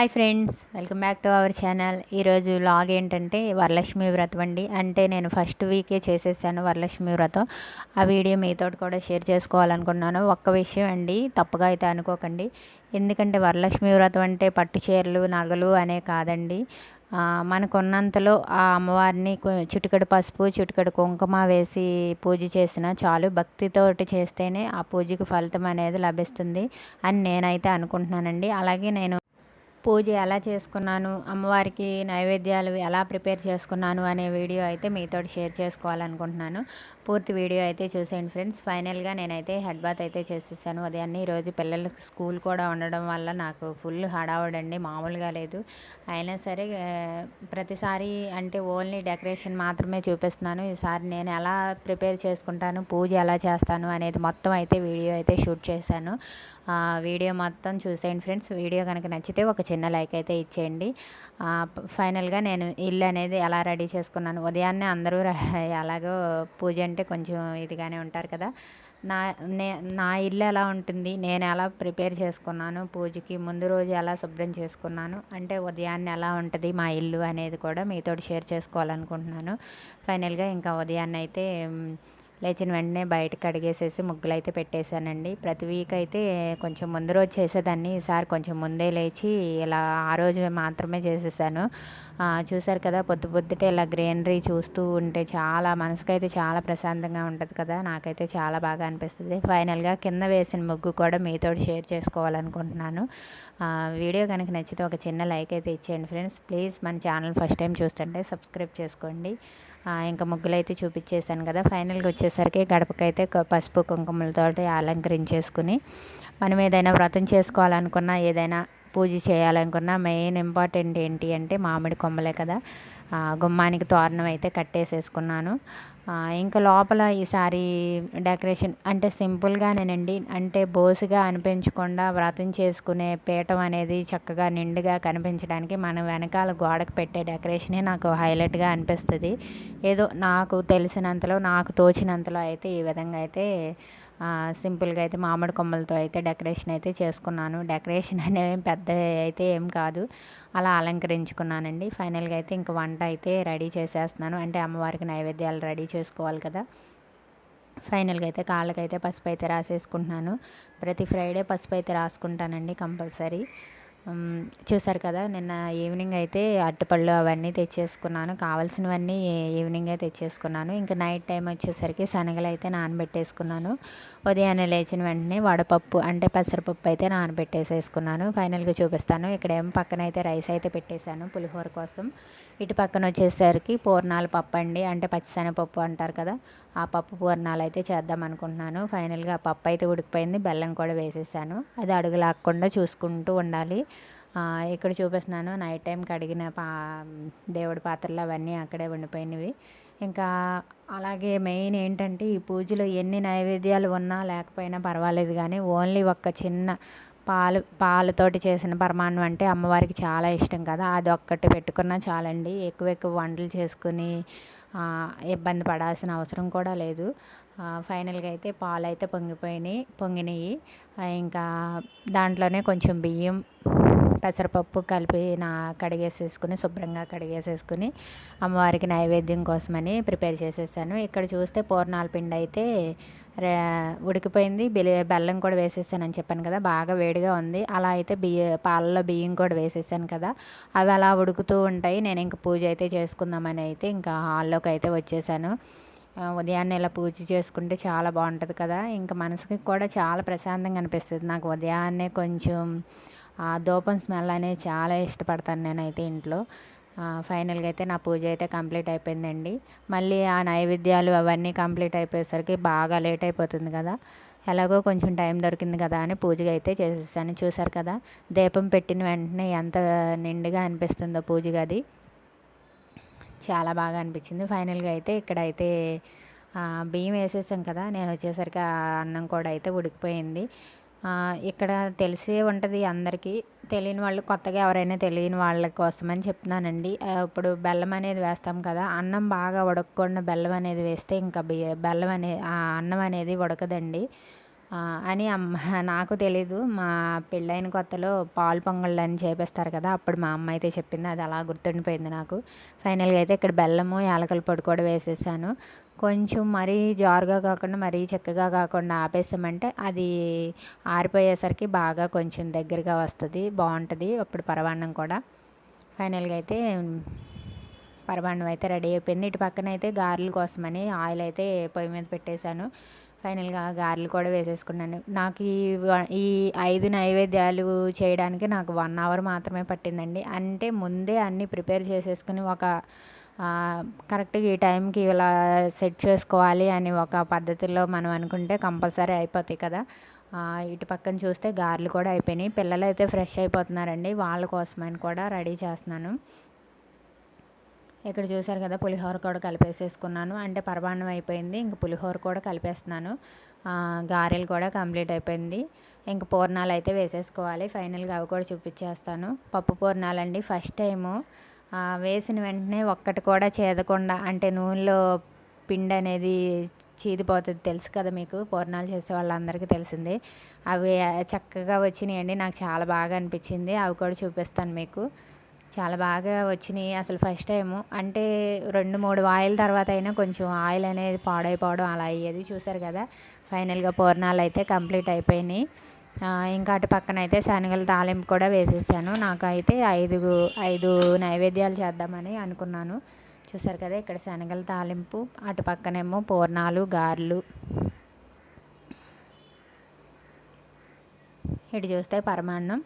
Hi friends welcome back to our channel. ఈరోజు vlog ఏంటంటే వరలక్ష్మి వ్రతం అండి. అంటే నేను ఫస్ట్ వీకే చేసేసాను వరలక్ష్మి వ్రతం. ఆ వీడియో మీతో కూడా షేర్ చేసుకోవాలనుకున్నాను. ఒక్క విషయం అండి తప్పుగా అయితే అనుకోకండి. ఎందుకంటే వరలక్ష్మి వ్రతం అంటే పట్టు చీరలు నగలు అనే కాదండి. మనకున్నంతలో ఆ అమ్మవారిని చిటికడు పసుపు చిటికడు కుంకుమ వేసి పూజ చేసిన చాలు. భక్తితోటి చేస్తేనే ఆ పూజకి ఫలితం అనేది లభిస్తుంది అని నేనైతే అనుకుంటున్నానండి. అలాగే నేను పూజ ఎలా చేసుకున్నాను అమ్మవారికి నైవేద్యాలు ఎలా ప్రిపేర్ చేసుకున్నాను అనే వీడియో అయితే మీతో షేర్ చేసుకోవాలనుకుంటున్నాను. పూర్తి వీడియో అయితే చూసేయండి ఫ్రెండ్స్. ఫైనల్గా నేనైతే హెడ్ బాత్ అయితే చేసేసాను. ఉదయాన్నే ఈరోజు పిల్లలకి స్కూల్ కూడా ఉండడం వల్ల నాకు ఫుల్ హడావుడండి. మామూలుగా లేదు. అయినా సరే ప్రతిసారి అంటే ఓన్లీ డెకరేషన్ మాత్రమే చూపిస్తున్నాను. ఈసారి నేను ఎలా ప్రిపేర్ చేసుకుంటాను పూజ ఎలా చేస్తాను అనేది మొత్తం అయితే వీడియో అయితే షూట్ చేశాను. వీడియో మొత్తం చూసేయండి ఫ్రెండ్స్. వీడియో కనుక నచ్చితే ఒక చిన్న లైక్ అయితే ఇచ్చేయండి. ఫైనల్గా నేను ఇల్లు అనేది ఎలా రెడీ చేసుకున్నాను. ఉదయాన్నే అందరూ ఎలాగో పూజ అంటే కొంచెం ఇదిగానే ఉంటారు కదా. నా నే నా ఇల్లు ఎలా ఉంటుంది? నేను ఎలా ప్రిపేర్ చేసుకున్నాను? పూజకి ముందు రోజు ఎలా శుభ్రం చేసుకున్నాను? అంటే ఉదయాన్నే ఎలా ఉంటుంది మా ఇల్లు అనేది కూడా మీతో షేర్ చేసుకోవాలనుకుంటున్నాను. ఫైనల్గా ఇంకా ఉదయాన్నే అయితే లేచిన వెంటనే బయటకు కడిగేసేసి ముగ్గులు అయితే పెట్టేశానండి. ప్రతి వీక్ అయితే కొంచెం ముందు రోజు చేసేదాన్ని. ఈసారి కొంచెం ముందే లేచి ఇలా ఆ రోజు మాత్రమే చేసేసాను. చూశారు చూసారు కదా పొద్దు పొద్దుటే ఇలా గ్రీనరీ చూస్తూ ఉంటే చాలా మనసుకైతే చాలా ప్రశాంతంగా ఉంటుంది కదా నాకైతే చాలా బాగా అనిపిస్తుంది. ఫైనల్గా కింద వేసిన ముగ్గు కూడా మీతో షేర్ చేసుకోవాలనుకుంటున్నాను. వీడియో కనుక నచ్చితే ఒక చిన్న లైక్ అయితే ఇచ్చేయండి ఫ్రెండ్స్. ప్లీజ్ మన ఛానల్ ఫస్ట్ టైం చూస్తుంటే సబ్స్క్రైబ్ చేసుకోండి. ఇంకా ముగ్గులు అయితే చూపించేశాను కదా. ఫైనల్గా వచ్చేసరికి గడపకైతే పసుపు కుంకుమలతోటి అలంకరించేసుకుని మనం ఏదైనా వ్రతం చేసుకోవాలనుకున్నా ఏదైనా పూజ చేయాలనుకున్నా మెయిన్ ఇంపార్టెంట్ ఏంటి అంటే మామిడి కొమ్మలే కదా. గుమ్మానికి తోరణం అయితే కట్టేసేసుకున్నాను. ఇంకా లోపల ఈసారి డెకరేషన్ అంటే సింపుల్గానేనండి. అంటే బోసుగా అనిపించకుండా వ్రతం చేసుకునే పీఠం అనేది చక్కగా నిండుగా కనిపించడానికి మన వెనకాల గోడకు పెట్టే డెకరేషనే నాకు హైలైట్గా అనిపిస్తుంది. ఏదో నాకు తెలిసినంతలో నాకు తోచినంతలో అయితే ఈ విధంగా అయితే సింపుల్గా అయితే మామిడి కొమ్మలతో అయితే డెకరేషన్ అయితే చేసుకున్నాను. డెకరేషన్ అనేది పెద్ద అయితే ఏం కాదు. అలా అలంకరించుకున్నానండి. ఫైనల్గా అయితే ఇంక వంట అయితే రెడీ చేసేస్తున్నాను. అంటే అమ్మవారికి నైవేద్యాలు రెడీ చేసుకోవాలి కదా. ఫైనల్గా అయితే కాళ్ళకైతే పసుపు అయితే రాసేసుకుంటున్నాను. ప్రతి ఫ్రైడే పసుపు అయితే రాసుకుంటానండి కంపల్సరీ. చూసారు కదా నిన్న ఈవినింగ్ అయితే అరటిపళ్ళు అవన్నీ తెచ్చేసుకున్నాను. కావాల్సినవన్నీ ఈవినింగే తెచ్చేసుకున్నాను. ఇంకా నైట్ టైం వచ్చేసరికి శనగలు అయితే నానబెట్టేసుకున్నాను. ఉదయాన్నే లేచిన వెంటనే వడపప్పు అంటే పెసరపప్పు అయితే నానబెట్టేసేసుకున్నాను. ఫైనల్గా చూపిస్తాను. ఇక్కడేమో పక్కన అయితే రైస్ అయితే పెట్టేశాను పులిహోర కోసం. ఇటు పక్కన వచ్చేసరికి పూర్ణాల పప్పు అండి. అంటే పచ్చిశనగపప్పు అంటారు కదా. ఆ పప్పు పూర్ణాలు అయితే చేద్దాం అనుకుంటున్నాను. ఫైనల్గా ఆ పప్పు అయితే ఉడికిపోయింది. బెల్లం కూడా వేసేసాను. అది అడుగు లాక్కుండా చూసుకుంటూ ఉండాలి. ఇక్కడ చూపిస్తున్నాను. నైట్ టైం కడిగిన పా దేవుడి పాత్రలు అవన్నీ అక్కడే ఉండిపోయినవి. ఇంకా అలాగే మెయిన్ ఏంటంటే ఈ పూజలో ఎన్ని నైవేద్యాలు ఉన్నా లేకపోయినా పర్వాలేదు కానీ ఓన్లీ ఒక్క చిన్న పాలు పాలతోటి చేసిన పరమాన్నం అంటే అమ్మవారికి చాలా ఇష్టం కదా. అది ఒక్కటి పెట్టుకున్నా చాలండి. ఎక్కువ ఎక్కువ వంటలు చేసుకుని ఇబ్బంది పడాల్సిన అవసరం కూడా లేదు. ఫైనల్గా అయితే పాలు అయితే పొంగిపోయినాయి పొంగినాయి. ఇంకా దాంట్లోనే కొంచెం బియ్యం పెసరపప్పు కలిపి నా కడిగేసేసుకుని శుభ్రంగా కడిగేసేసుకుని అమ్మవారికి నైవేద్యం కోసమని ప్రిపేర్ చేసేసాను. ఇక్కడ చూస్తే పూర్ణాల పిండి అయితే ఉడికిపోయింది. బెల్లం కూడా వేసేసానని చెప్పాను కదా బాగా వేడిగా ఉంది. అలా అయితే బియ్య పాలలో బియ్యం కూడా వేసేసాను కదా అవి అలా ఉడుకుతూ ఉంటాయి. నేను ఇంక పూజ అయితే చేసుకుందామని అయితే ఇంకా హాల్లోకి అయితే వచ్చేసాను. ఉదయాన్నే ఇలా పూజ చేసుకుంటే చాలా బాగుంటుంది కదా ఇంకా మనసుకి కూడా చాలా ప్రశాంతంగా అనిపిస్తుంది. నాకు ఉదయాన్నే కొంచెం ఆ ధూపం స్మెల్ అనేది చాలా ఇష్టపడతాను నేనైతే ఇంట్లో. ఫైనల్గా అయితే నా పూజ అయితే కంప్లీట్ అయిపోయిందండి. మళ్ళీ ఆ నైవేద్యాలు అవన్నీ కంప్లీట్ అయిపోయేసరికి బాగా లేట్ అయిపోతుంది కదా. ఎలాగో కొంచెం టైం దొరికింది కదా అని పూజ అయితే చేసేసాను. చూసారు కదా దీపం పెట్టిన వెంటనే ఎంత నిండుగా అనిపిస్తుందో పూజ గది చాలా బాగా అనిపించింది. ఫైనల్గా అయితే ఇక్కడైతే అయితే బియ్యం వేసేసాం కదా. నేను వచ్చేసరికి ఆ అన్నం కూడా అయితే ఉడికిపోయింది. ఇక్కడ తెలిసే ఉంటుంది అందరికీ. తెలియని వాళ్ళు కొత్తగా ఎవరైనా తెలియని వాళ్ళ కోసమని చెప్తున్నానండి. ఇప్పుడు బెల్లం అనేది వేస్తాం కదా అన్నం బాగా ఉడకకుండా బెల్లం అనేది వేస్తే ఇంకా బియ్య బెల్లం అనే అన్నం అనేది ఉడకదండి. అని అమ్మ నాకు తెలీదు. మా పెళ్ళైన కొత్తలో పాలు పొంగళ్ళు అని చేపిస్తారు కదా అప్పుడు మా అమ్మ అయితే చెప్పింది అది అలా గుర్తుండిపోయింది నాకు. ఫైనల్గా అయితే ఇక్కడ బెల్లము యాలకల పొడి కూడా వేసేసాను. కొంచెం మరీ జారుగా కాకుండా మరీ చక్కగా కాకుండా ఆపేసామంటే అది ఆరిపోయేసరికి బాగా కొంచెం దగ్గరగా వస్తుంది బాగుంటుంది. అప్పుడు పరవాన్నం కూడా ఫైనల్గా అయితే పరమాన్నం అయితే రెడీ అయిపోయింది. ఇటు పక్కన అయితే గారెలు కోసమని ఆయిల్ అయితే పొయ్యి మీద పెట్టేశాను. ఫైనల్గా గారెలు కూడా వేసేసుకున్నాను. నాకు ఈ ఈ ఐదు నైవేద్యాలు చేయడానికి నాకు వన్ అవర్ మాత్రమే పట్టిందండి. అంటే ముందే అన్నీ ప్రిపేర్ చేసేసుకుని ఒక కరెక్ట్గా ఈ టైంకి ఇలా సెట్ చేసుకోవాలి అని ఒక పద్ధతిలో మనం అనుకుంటే కంపల్సరీ అయిపోతాయి కదా. ఇటు పక్కన చూస్తే గారెలు కూడా అయిపోయినాయి. పిల్లలు అయితే ఫ్రెష్ అయిపోతున్నారండి. వాళ్ళ కోసమని కూడా రెడీ చేస్తున్నాను. ఇక్కడ చూసారు కదా పులిహోర కూడా కలిపేసేసుకున్నాను. అంటే పరమాన్నం అయిపోయింది. ఇంక పులిహోర కూడా కలిపేస్తున్నాను. గారెలు కూడా కంప్లీట్ అయిపోయింది. ఇంక పూర్ణాలు అయితే వేసేసుకోవాలి. ఫైనల్గా అవి కూడా చూపించేస్తాను. పప్పు పూర్ణాలు అండి ఫస్ట్ టైము వేసిన వెంటనే ఒక్కటి కూడా చేదకుండా అంటే నూనెలో పిండి అనేది చీదిపోతుంది తెలుసు కదా మీకు పూర్ణాలు చేసే వాళ్ళందరికీ తెలిసిందే. అవి చక్కగా వచ్చినాయండి నాకు చాలా బాగా అనిపించింది. అవి కూడా చూపిస్తాను మీకు. చాలా బాగా వచ్చినాయి అసలు ఫస్ట్ టైము. అంటే రెండు మూడు ఆయిల్ తర్వాత అయినా కొంచెం ఆయిల్ అనేది పాడైపోవడం అలా అయ్యేది చూసారు కదా. ఫైనల్గా పూర్ణాలు అయితే కంప్లీట్ అయిపోయినాయి. ఇంకా అటు పక్కన అయితే శనగల తాలింపు కూడా వేసేసాను. నాకు అయితే ఐదు ఐదు నైవేద్యాలు చేద్దామని అనుకున్నాను. చూసారు కదా ఇక్కడ శనగల తాలింపు అటు పక్కనేమో పూర్ణాలు గారెలు. ఇటు చూస్తే పరమాన్నం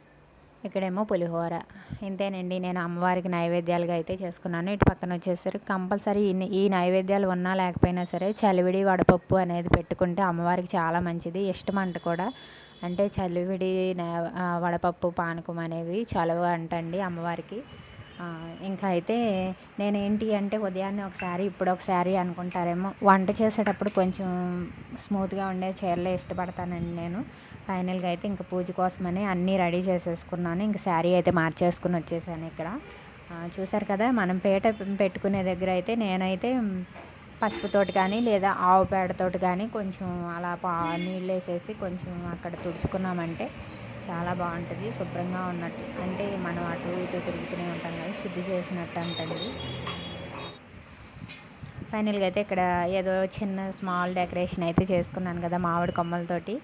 ఇక్కడేమో పులిహోర. ఇంతేనండి నేను అమ్మవారికి నైవేద్యాలుగా అయితే చేసుకున్నాను. ఇటు పక్కన వచ్చేసరికి కంపల్సరీ ఈ నైవేద్యాలు ఉన్నా లేకపోయినా సరే చలివిడి వడపప్పు అనేది పెట్టుకుంటే అమ్మవారికి చాలా మంచిది. ఇష్టం అంట కూడా. అంటే చలివిడి వడపప్పు పానకం అనేవి చలువ అంటండి అమ్మవారికి. ఇంకా అయితే నేను ఏంటి అంటే ఉదయాన్నే ఒకసారి ఇప్పుడు ఒకసారి అనుకుంటారేమో వంట చేసేటప్పుడు కొంచెం స్మూత్గా ఉండే చీరలే ఇష్టపడతానండి నేను. ఫైనల్గా అయితే ఇంకా పూజ కోసమని అన్నీ రెడీ చేసేసుకున్నాను. ఇంకా శారీ అయితే మార్చేసుకుని వచ్చేసాను ఇక్కడ. చూసారు కదా మనం పేట పెట్టుకునే దగ్గర అయితే నేనైతే పసుపుతోటి కానీ లేదా ఆవు పేడతోటి కానీ కొంచెం అలా పా నీళ్ళు వేసేసి కొంచెం అక్కడ తుడుచుకున్నామంటే చాలా బాగుంటుంది శుభ్రంగా ఉన్నట్టు. అంటే మనం అటు ఇటు తిరుగుతూనే ఉంటాం కదా శుద్ధి చేసినట్టు అంటండి. ఫైనల్గా అయితే ఇక్కడ ఏదో చిన్న స్మాల్ డెకరేషన్ అయితే చేసుకున్నాను కదా మామిడి కొమ్మలతోటి.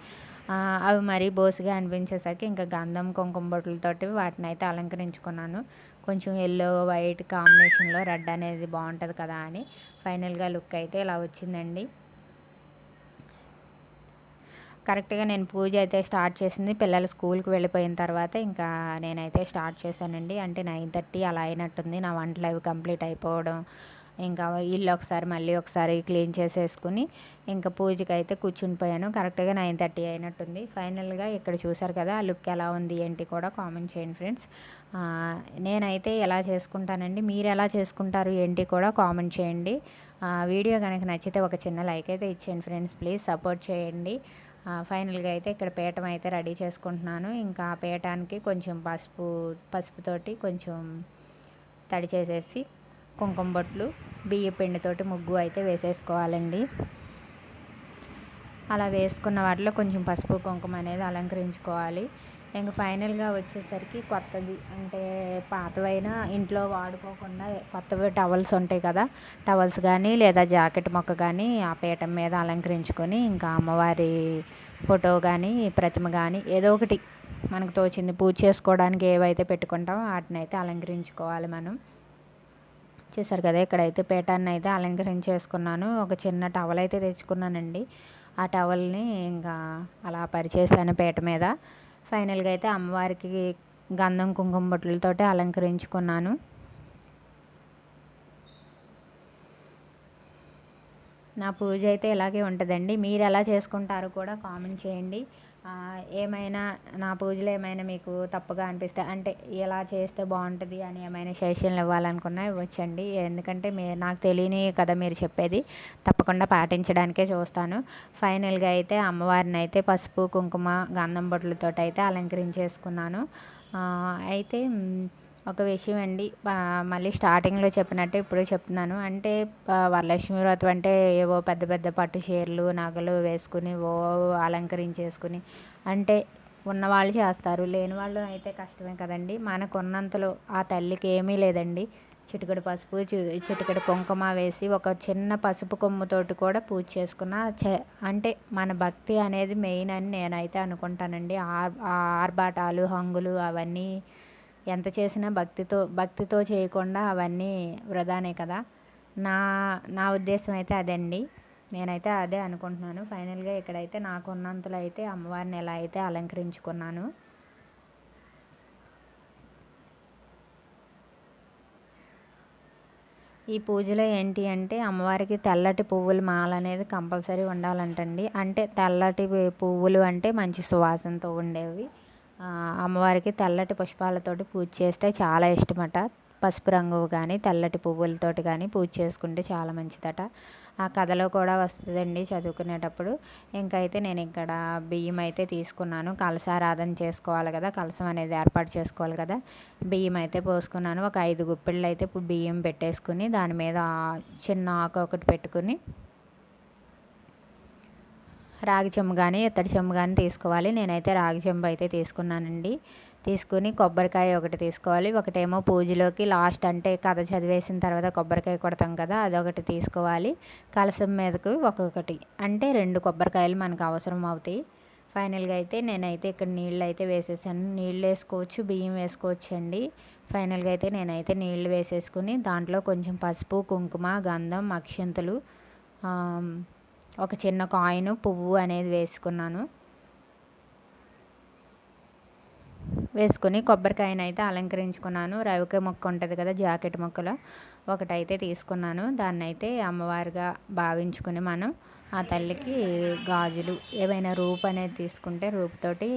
అవి మరీ బోసుగా అనిపించేసరికి ఇంకా గంధం కుంకుమ బొట్లతోటి వాటిని అయితే అలంకరించుకున్నాను. కొంచెం ఎల్లో వైట్ కాంబినేషన్లో రెడ్ అనేది బాగుంటుంది కదా అని ఫైనల్గా లుక్ అయితే ఇలా వచ్చిందండి. కరెక్ట్గా నేను పూజ అయితే స్టార్ట్ చేసింది. పిల్లలు స్కూల్కి వెళ్ళిపోయిన తర్వాత ఇంకా నేనైతే స్టార్ట్ చేశానండి. అంటే నైన్ థర్టీ అలా అయినట్టుంది. నా వంటలు అవి కంప్లీట్ అయిపోవడం ఇంకా ఇల్లు ఒకసారి మళ్ళీ ఒకసారి క్లీన్ చేసేసుకుని ఇంకా పూజకి అయితే కూర్చునిపోయాను కరెక్ట్గా నైన్ థర్టీ అయినట్టుంది. ఫైనల్గా ఇక్కడ చూసారు కదా ఆ లుక్ ఎలా ఉంది ఏంటి కూడా కామెంట్ చేయండి ఫ్రెండ్స్. నేనైతే ఎలా చేసుకుంటానండి మీరు ఎలా చేసుకుంటారు ఏంటి కూడా కామెంట్ చేయండి. వీడియో కనుక నచ్చితే ఒక చిన్న లైక్ అయితే ఇచ్చేయండి ఫ్రెండ్స్ ప్లీజ్ సపోర్ట్ చేయండి. ఫైనల్గా అయితే ఇక్కడ పీఠం అయితే రెడీ చేసుకుంటున్నాను. ఇంకా పీఠానికి కొంచెం పసుపు పసుపుతోటి కొంచెం తడి చేసేసి కుంకుమ బొట్లు బియ్య పిండితోటి ముగ్గు అయితే వేసేసుకోవాలండి. అలా వేసుకున్న వాటిలో కొంచెం పసుపు కుంకుమ అనేది అలంకరించుకోవాలి. ఇంకా ఫైనల్గా వచ్చేసరికి కొత్తది అంటే పాతవైనా ఇంట్లో వాడుకోకుండా కొత్తవి టవల్స్ ఉంటాయి కదా టవల్స్ కానీ లేదా జాకెట్ మొక్క కానీ ఆ పీఠం మీద అలంకరించుకొని ఇంకా అమ్మవారి ఫోటో కానీ ప్రతిమ కానీ ఏదో ఒకటి మనకు తోచింది పూజ చేసుకోవడానికి ఏవైతే పెట్టుకుంటామో వాటిని అయితే అలంకరించుకోవాలి మనం. చేశారు కదా ఇక్కడైతే పీఠాన్ని అయితే అలంకరించేసుకున్నాను. ఒక చిన్న టవల్ అయితే తెచ్చుకున్నానండి. ఆ టవల్ని ఇంకా అలా పరిచేసాను పీట మీద. ఫైనల్గా అయితే అమ్మవారికి గంధం కుంకుమ బొట్లతోటి అలంకరించుకున్నాను. నా పూజ అయితే ఇలాగే ఉంటుందండి. మీరు ఎలా చేసుకుంటారో కూడా కామెంట్ చేయండి. ఏమైనా నా పూజలు ఏమైనా మీకు తప్పుగా అనిపిస్తే అంటే ఎలా చేస్తే బాగుంటుంది అని ఏమైనా సజెషన్లు ఇవ్వాలనుకున్నా ఇవ్వచ్చండి. ఎందుకంటే మీ నాకు తెలియని కదా మీరు చెప్పేది. తప్పకుండా పాటించడానికే చూస్తాను. ఫైనల్గా అయితే అమ్మవారిని అయితే పసుపు కుంకుమ గంధం బొట్లతో అయితే అలంకరించేసుకున్నాను అయితే ఒక విషయం అండి. మళ్ళీ స్టార్టింగ్లో చెప్పినట్టు ఇప్పుడు చెప్తున్నాను. అంటే వరలక్ష్మి వ్రతం అంటే ఏవో పెద్ద పెద్ద పట్టు చీరలు నగలు వేసుకుని ఓ అలంకరించేసుకుని అంటే ఉన్నవాళ్ళు చేస్తారు. లేని వాళ్ళు అయితే కష్టమే కదండి. మనకు ఉన్నంతలో ఆ తల్లికి ఏమీ లేదండి. చిటికడు పసుపు చిటికడు కుంకుమ వేసి ఒక చిన్న పసుపు కొమ్ముతోటి కూడా పూజ చేసుకున్న అంటే మన భక్తి అనేది మెయిన్ అని నేనైతే అనుకుంటానండి. ఆర్ ఆర్భాటాలు హంగులు అవన్నీ ఎంత చేసినా భక్తితో భక్తితో చేయకుండా అవన్నీ వృధానే కదా. నా నా ఉద్దేశం అయితే అదండి. నేనైతే అదే అనుకుంటున్నాను. ఫైనల్గా ఇక్కడైతే నాకు ఉన్నంతలో అయితే అమ్మవారిని ఎలా అయితే అలంకరించుకున్నాను. ఈ పూజలో ఏంటి అంటే అమ్మవారికి తెల్లటి పువ్వుల మాల అనేది కంపల్సరీ ఉండాలంటండి. అంటే తెల్లటి పువ్వులు అంటే మంచి సువాసనతో ఉండేవి. అమ్మవారికి తెల్లటి పుష్పాలతోటి పూజ చేస్తే చాలా ఇష్టమట. పసుపు రంగు కానీ తెల్లటి పువ్వులతోటి కానీ పూజ చేసుకుంటే చాలా మంచిదట. ఆ కథలో కూడా వస్తుందండి చదువుకునేటప్పుడు. ఇంకైతే నేను ఇక్కడ బియ్యం అయితే తీసుకున్నాను. కలసారాధన చేసుకోవాలి కదా కలసం అనేది ఏర్పాటు చేసుకోవాలి కదా. బియ్యం అయితే పోసుకున్నాను. ఒక ఐదు గుప్పిళ్ళు అయితే బియ్యం పెట్టేసుకుని దాని మీద చిన్న ఆకు ఒకటి పెట్టుకుని రాగి చెంబు కానీ ఇత్తడి చెంబు కానీ తీసుకోవాలి. నేనైతే రాగి చెంబు అయితే తీసుకున్నానండి. తీసుకుని కొబ్బరికాయ ఒకటి తీసుకోవాలి. ఒకటేమో పూజలోకి లాస్ట్ అంటే కథ చదివేసిన తర్వాత కొబ్బరికాయ కొడతాం కదా అదొకటి తీసుకోవాలి. కలసం మీదకు ఒక్కొక్కటి. అంటే రెండు కొబ్బరికాయలు మనకు అవసరం అవుతాయి. ఫైనల్గా అయితే నేనైతే ఇక్కడ నీళ్ళు అయితే వేసేసాను. నీళ్ళు వేసుకోవచ్చు బియ్యం వేసుకోవచ్చు అండి. ఫైనల్గా అయితే నేనైతే నీళ్ళు వేసేసుకుని దాంట్లో కొంచెం పసుపు కుంకుమ గంధం అక్షింతలు ఒక చిన్న కాయిన్ పువ్వు అనేది వేసుకున్నాను. వేసుకొని కొబ్బరికాయను అయితే అలంకరించుకున్నాను. రవిక మొక్క ఉంటుంది కదా జాకెట్ మొక్కలో. ఒకటైతే తీసుకున్నాను. దాన్ని అయితే అమ్మవారిగా భావించుకుని మనం ఆ తల్లికి గాజులు ఏవైనా రూపు అనేది తీసుకుంటే రూపుతోటి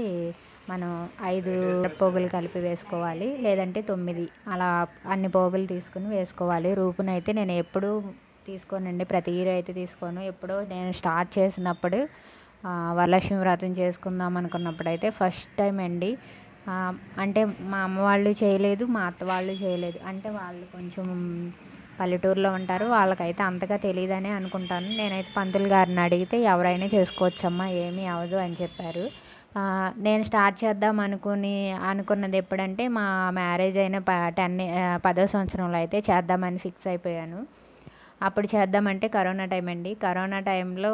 మనం ఐదు పోగులు కలిపి వేసుకోవాలి. లేదంటే తొమ్మిది. అలా అన్ని పోగులు తీసుకుని వేసుకోవాలి. రూపునైతే నేను ఎప్పుడూ తీసుకోనండి ప్రతి ఇయర్ అయితే తీసుకోను. ఎప్పుడో నేను స్టార్ట్ చేసినప్పుడు వరలక్ష్మి వ్రతం చేసుకుందాం అనుకున్నప్పుడు అయితే ఫస్ట్ టైం అండి. అంటే మా అమ్మ వాళ్ళు చేయలేదు మా అత్త వాళ్ళు చేయలేదు. అంటే వాళ్ళు కొంచెం పల్లెటూరులో ఉంటారు వాళ్ళకైతే అంతగా తెలియదని అనుకుంటాను. నేనైతే పంతులు గారిని అడిగితే ఎవరైనా చేసుకోవచ్చమ్మా ఏమీ అవ్వదు అని చెప్పారు. నేను స్టార్ట్ చేద్దాం అనుకుని అనుకున్నది ఎప్పుడంటే మా మ్యారేజ్ అయిన ప టెన్ పదో సంవత్సరంలో అయితే చేద్దామని ఫిక్స్ అయిపోయాను. అప్పుడు చేద్దామంటే కరోనా టైం అండి. కరోనా టైంలో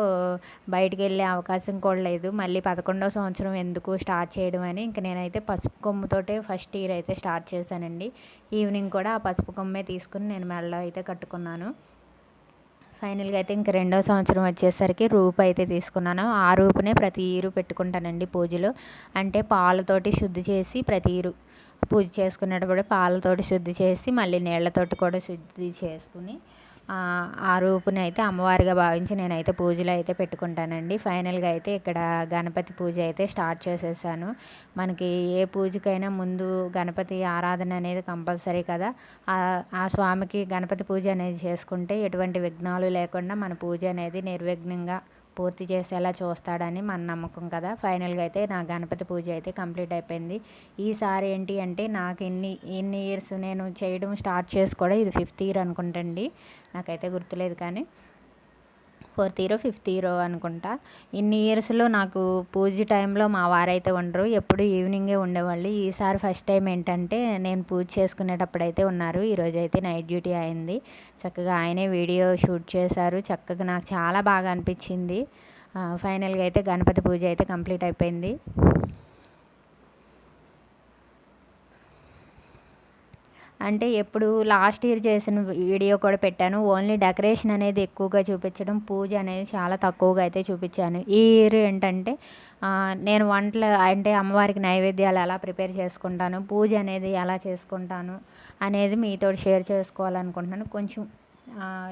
బయటికి వెళ్ళే అవకాశం కూడా లేదు. మళ్ళీ పదకొండవ సంవత్సరం ఎందుకు స్టార్ట్ చేయడం అని ఇంక నేనైతే పసుపు కొమ్ముతోటే ఫస్ట్ ఇయర్ అయితే స్టార్ట్ చేశానండి. ఈవినింగ్ కూడా ఆ పసుపు కొమ్మే తీసుకుని నేను మెడలో అయితే కట్టుకున్నాను. ఫైనల్గా అయితే ఇంక రెండో సంవత్సరం వచ్చేసరికి రూపు అయితే తీసుకున్నాను. ఆ రూపునే ప్రతి ఇయరు పెట్టుకుంటానండి పూజలో. అంటే పాలతోటి శుద్ధి చేసి ప్రతి ఇరు పూజ చేసుకునేటప్పుడు పాలతోటి శుద్ధి చేసి మళ్ళీ నీళ్ళతోటి కూడా శుద్ధి చేసుకుని ఆ రూపుని అయితే అమ్మవారిగా భావించి నేనైతే పూజలు అయితే పెట్టుకుంటానండి. ఫైనల్గా అయితే ఇక్కడ గణపతి పూజ అయితే స్టార్ట్ చేసేసాను. మనకి ఏ పూజకైనా ముందు గణపతి ఆరాధన అనేది కంపల్సరీ కదా. ఆ స్వామికి గణపతి పూజ అనేది చేసుకుంటే ఎటువంటి విఘ్నాలు లేకుండా మన పూజ అనేది నిర్విఘ్నంగా పూర్తి చేసేలా చూస్తాడని మన నమ్మకం కదా. ఫైనల్గా అయితే నా గణపతి పూజ అయితే కంప్లీట్ అయిపోయింది. ఈసారి ఏంటి అంటే నాకు ఇన్ని ఇన్ని ఇయర్స్ నేను చేయడం స్టార్ట్ చేసుకోవడం ఇది ఫిఫ్త్ ఇయర్ అనుకుంటండి నాకైతే గుర్తులేదు కానీ. ఫోర్త్ ఇయర్ ఫిఫ్త్ ఇయర్ అనుకుంటా. ఇన్ని ఇయర్స్లో నాకు పూజ టైంలో మా వారైతే ఉండరు. ఎప్పుడు ఈవినింగే ఉండేవాళ్ళు. ఈసారి ఫస్ట్ టైం ఏంటంటే నేను పూజ చేసుకునేటప్పుడైతే ఉన్నారు. ఈరోజు అయితే నైట్ డ్యూటీ అయింది. చక్కగా ఆయనే వీడియో షూట్ చేశారు. చక్కగా నాకు చాలా బాగా అనిపించింది. ఫైనల్గా అయితే గణపతి పూజ అయితే కంప్లీట్ అయిపోయింది. అంటే ఎప్పుడు లాస్ట్ ఇయర్ చేసిన వీడియో కూడా పెట్టాను. ఓన్లీ డెకరేషన్ అనేది ఎక్కువగా చూపించడం పూజ అనేది చాలా తక్కువగా అయితే చూపించాను. ఈ ఇయర్ ఏంటంటే నేను వంటలు అంటే అమ్మవారికి నైవేద్యాలు ఎలా ప్రిపేర్ చేసుకుంటాను పూజ అనేది ఎలా చేసుకుంటాను అనేది మీతో షేర్ చేసుకోవాలనుకుంటున్నాను. కొంచెం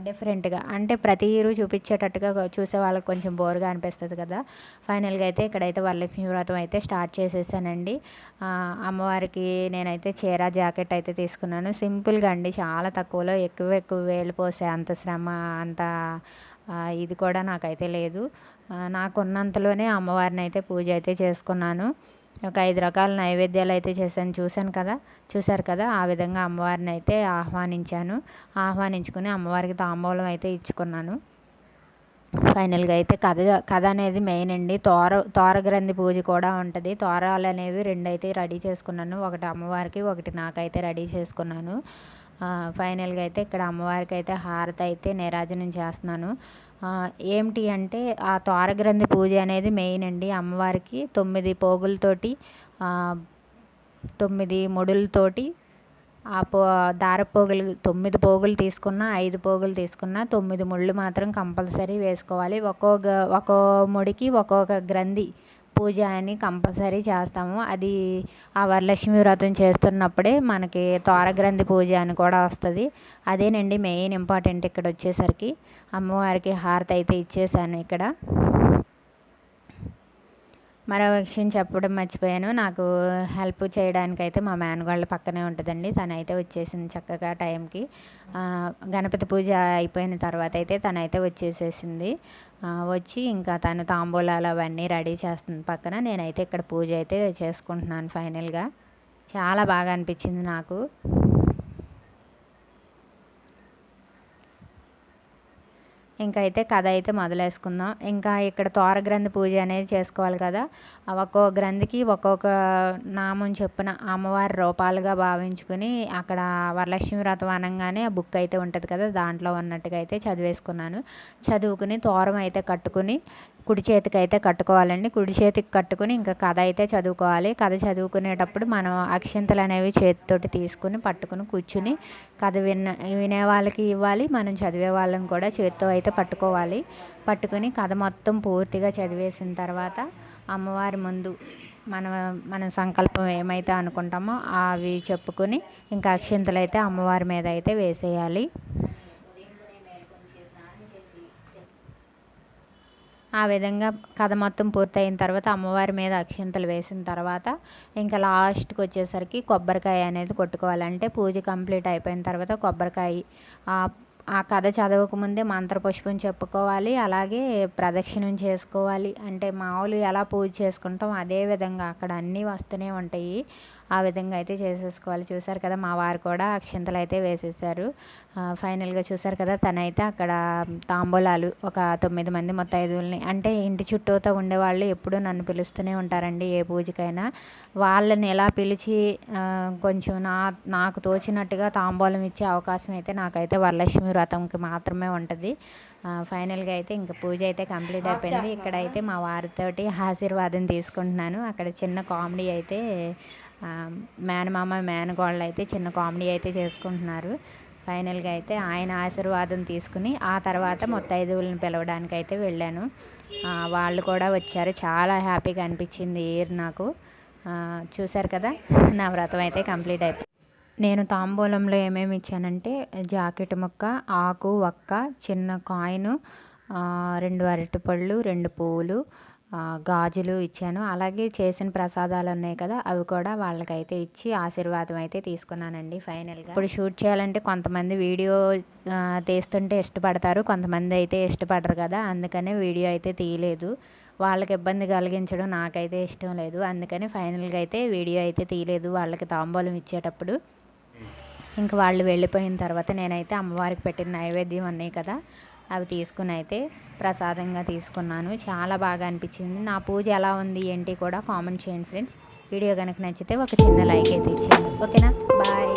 డిఫరెంట్గా అంటే ప్రతి హీరో చూపించేటట్టుగా చూసే వాళ్ళకి కొంచెం బోర్గా అనిపిస్తుంది కదా. ఫైనల్గా అయితే ఇక్కడైతే వరలక్ష్మి వ్రతం అయితే స్టార్ట్ చేసేసానండి. అమ్మవారికి నేనైతే చీర జాకెట్ అయితే తీసుకున్నాను. సింపుల్గా అండి. చాలా తక్కువలో ఎక్కువ ఎక్కువ వేలు పోసే అంత శ్రమ అంత ఇది కూడా నాకైతే లేదు. నాకున్నంతలోనే అమ్మవారిని అయితే పూజ అయితే చేసుకున్నాను. ఒక ఐదు రకాల నైవేద్యాలు అయితే చేశాను. చూశాను కదా చూశారు కదా ఆ విధంగా అమ్మవారిని అయితే ఆహ్వానించాను. ఆహ్వానించుకుని అమ్మవారికి తాంబూలం అయితే ఇచ్చుకున్నాను. ఫైనల్గా అయితే కథ కథ అనేది మెయిన్ అండి. తోర తోరగ్రంథి పూజ కూడా ఉంటుంది. తోరాలు అనేవి రెండు అయితే రెడీ చేసుకున్నాను. ఒకటి అమ్మవారికి ఒకటి నాకైతే రెడీ చేసుకున్నాను. ఫైనల్గా అయితే ఇక్కడ అమ్మవారికి అయితే హారతి అయితే నిరాజనం చేస్తున్నాను. ఏమిటి అంటే ఆ తోర పూజ అనేది మెయిన్ అండి. అమ్మవారికి తొమ్మిది పోగులతోటి తొమ్మిది ముడులతోటి ఆ పో దారపోగులు తొమ్మిది పోగులు తీసుకున్న ఐదు పోగులు తీసుకున్న తొమ్మిది ముళ్ళు మాత్రం కంపల్సరీ వేసుకోవాలి. ఒక్కొక్క ఒక్కో ముడికి ఒక్కొక్క గ్రంథి పూజ అని కంపల్సరీ చేస్తాము. అది ఆ వరలక్ష్మి వ్రతం చేస్తున్నప్పుడే మనకి తోరగ్రంథి పూజ అని కూడా వస్తుంది. అదేనండి మెయిన్ ఇంపార్టెంట్ ఇక్కడ వచ్చేసరికి అమ్మవారికి హారతి అయితే ఇచ్చేసాను ఇక్కడ. మరో విషయం చెప్పడం మర్చిపోయాను. నాకు హెల్ప్ చేయడానికి అయితే మా మేనగాళ్ళ పక్కనే ఉంటుందండి. తనైతే వచ్చేసింది చక్కగా టైంకి. గణపతి పూజ అయిపోయిన తర్వాత అయితే తనైతే వచ్చేసేసింది. వచ్చి ఇంకా తను తాంబూలాలు అవన్నీ రెడీ చేస్తుంది పక్కన. నేనైతే ఇక్కడ పూజ అయితే చేసుకుంటున్నాను ఫైనల్గా. చాలా బాగా అనిపించింది నాకు. ఇంకా అయితే కథ అయితే మొదలేసుకుందాం. ఇంకా ఇక్కడ తోరగ్రంథి పూజ అనేది చేసుకోవాలి కదా. ఒక్కో గ్రంథికి ఒక్కొక్క నామం చొప్పున అమ్మవారి రూపాలుగా భావించుకుని అక్కడ వరలక్ష్మి వ్రతం అనగానే ఆ బుక్ అయితే ఉంటుంది కదా. దాంట్లో ఉన్నట్టుగా అయితే చదివేసుకున్నాను. చదువుకుని తోరం అయితే కట్టుకుని కుడి చేతికి అయితే కట్టుకోవాలండి. కుడి చేతికి కట్టుకుని ఇంకా కథ అయితే చదువుకోవాలి. కథ చదువుకునేటప్పుడు మనం అక్షింతలు అనేవి చేతితోటి తీసుకుని పట్టుకుని కూర్చుని కథ విన్న వినే వాళ్ళకి ఇవ్వాలి. మనం చదివే వాళ్ళని కూడా చేతితో అయితే పట్టుకోవాలి. పట్టుకుని కథ మొత్తం పూర్తిగా చదివేసిన తర్వాత అమ్మవారి ముందు మన మన సంకల్పం ఏమైతే అనుకుంటామో అవి చెప్పుకొని ఇంకా అక్షంతలు అయితే అమ్మవారి మీద అయితే వేసేయాలి. ఆ విధంగా కథ మొత్తం పూర్తయిన తర్వాత అమ్మవారి మీద అక్షింతలు వేసిన తర్వాత ఇంకా లాస్ట్కి వచ్చేసరికి కొబ్బరికాయ అనేది కొట్టుకోవాలంటే పూజ కంప్లీట్ అయిపోయిన తర్వాత కొబ్బరికాయ ఆ కథ చదవకముందే మంత్రపుష్పం చెప్పుకోవాలి అలాగే ప్రదక్షిణం చేసుకోవాలి. అంటే మామూలు ఎలా పూజ చేసుకుంటాం అదే విధంగా అక్కడ అన్నీ వస్తూనే ఉంటాయి. ఆ విధంగా అయితే చేసేసుకోవాలి. చూసారు కదా మా వారు కూడా అక్షింతలు అయితే వేసేసారు. ఫైనల్గా చూసారు కదా తనైతే అక్కడ తాంబూలాలు ఒక తొమ్మిది మంది మొత్తైదుల్ని అంటే ఇంటి చుట్టూతో ఉండేవాళ్ళు ఎప్పుడూ నన్ను పిలుస్తూనే ఉంటారండి ఏ పూజకైనా. వాళ్ళని ఎలా పిలిచి కొంచెం నా నాకు తోచినట్టుగా తాంబూలం ఇచ్చే అవకాశం అయితే నాకైతే వరలక్ష్మి వ్రతంకి మాత్రమే ఉంటుంది. ఫైనల్గా అయితే ఇంకా పూజ అయితే కంప్లీట్ అయిపోయింది. ఇక్కడైతే మా వారితోటి ఆశీర్వాదం తీసుకుంటున్నాను. అక్కడ చిన్న కామెడీ అయితే మేనమామ మేనగోళ్ళు అయితే చిన్న కామెడీ అయితే చేసుకుంటున్నారు. ఫైనల్గా అయితే ఆయన ఆశీర్వాదం తీసుకుని ఆ తర్వాత మొత్తైదువులను పిలవడానికి అయితే వెళ్ళాను. వాళ్ళు కూడా వచ్చారు. చాలా హ్యాపీగా అనిపించింది ఇయర్ నాకు. చూశారు కదా? నా వ్రతం అయితే కంప్లీట్ అయిపోయింది నేను తాంబూలంలో ఏమేమి ఇచ్చానంటే జాకెట్ ముక్క ఆకు వక్క చిన్న కాయిన్ రెండు అరటిపళ్ళు రెండు పూలు గాజులు ఇచ్చాను. అలాగే చేసిన ప్రసాదాలు ఉన్నాయి కదా అవి కూడా వాళ్ళకైతే ఇచ్చి ఆశీర్వాదం అయితే తీసుకున్నానండి ఫైనల్గా. ఇప్పుడు షూట్ చేయాలంటే కొంతమంది వీడియో తీస్తుంటే ఇష్టపడతారు కొంతమంది అయితే ఇష్టపడరు కదా అందుకనే వీడియో అయితే తీయలేదు. వాళ్ళకి ఇబ్బంది కలిగించడం నాకైతే ఇష్టం లేదు అందుకని ఫైనల్గా అయితే వీడియో అయితే తీయలేదు వాళ్ళకి తాంబూలం ఇచ్చేటప్పుడు. ఇంక వాళ్ళు వెళ్ళిపోయిన తర్వాత నేనైతే అమ్మవారికి పెట్టిన నైవేద్యం ఉన్నాయి కదా అవి తీసుకుని అయితే ప్రసాదంగా తీసుకున్నాను. చాలా బాగా అనిపించింది. నా పూజ ఎలా ఉంది ఏంటి కూడా కామెంట్ చేయండి ఫ్రెండ్స్. వీడియో కనుక నచ్చితే ఒక చిన్న లైక్ అయితే ఇచ్చేయండి. ఓకేనా? బాయ్.